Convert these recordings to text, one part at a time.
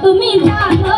Tu me dá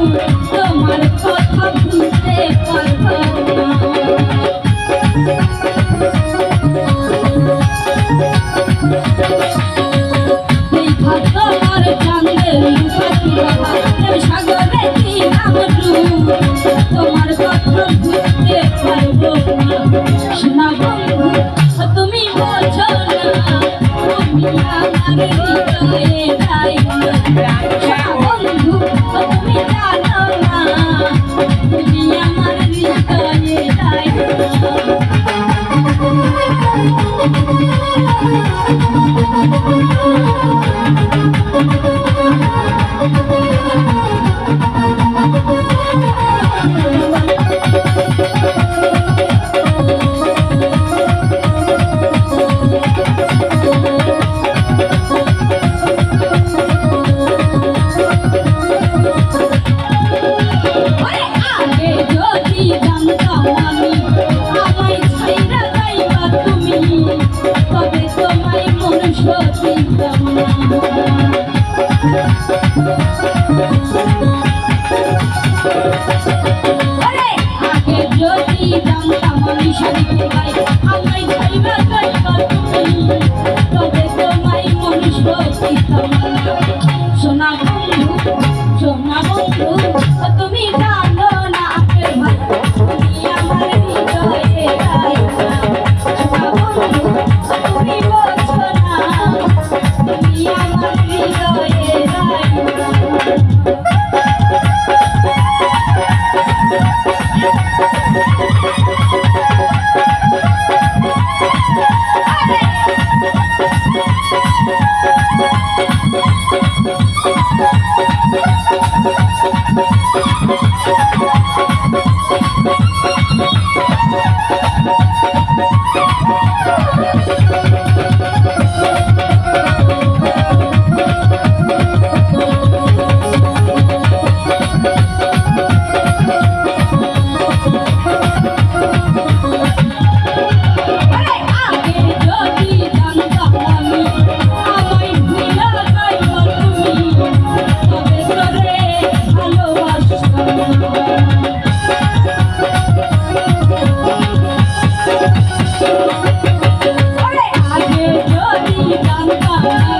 তোমার কথা ভুলতে পারব তোমার কথা ভুলতে পারব না বন্ধু তুমি বোঝো না তুমি আমার হৃদয়ে তাই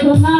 সোনা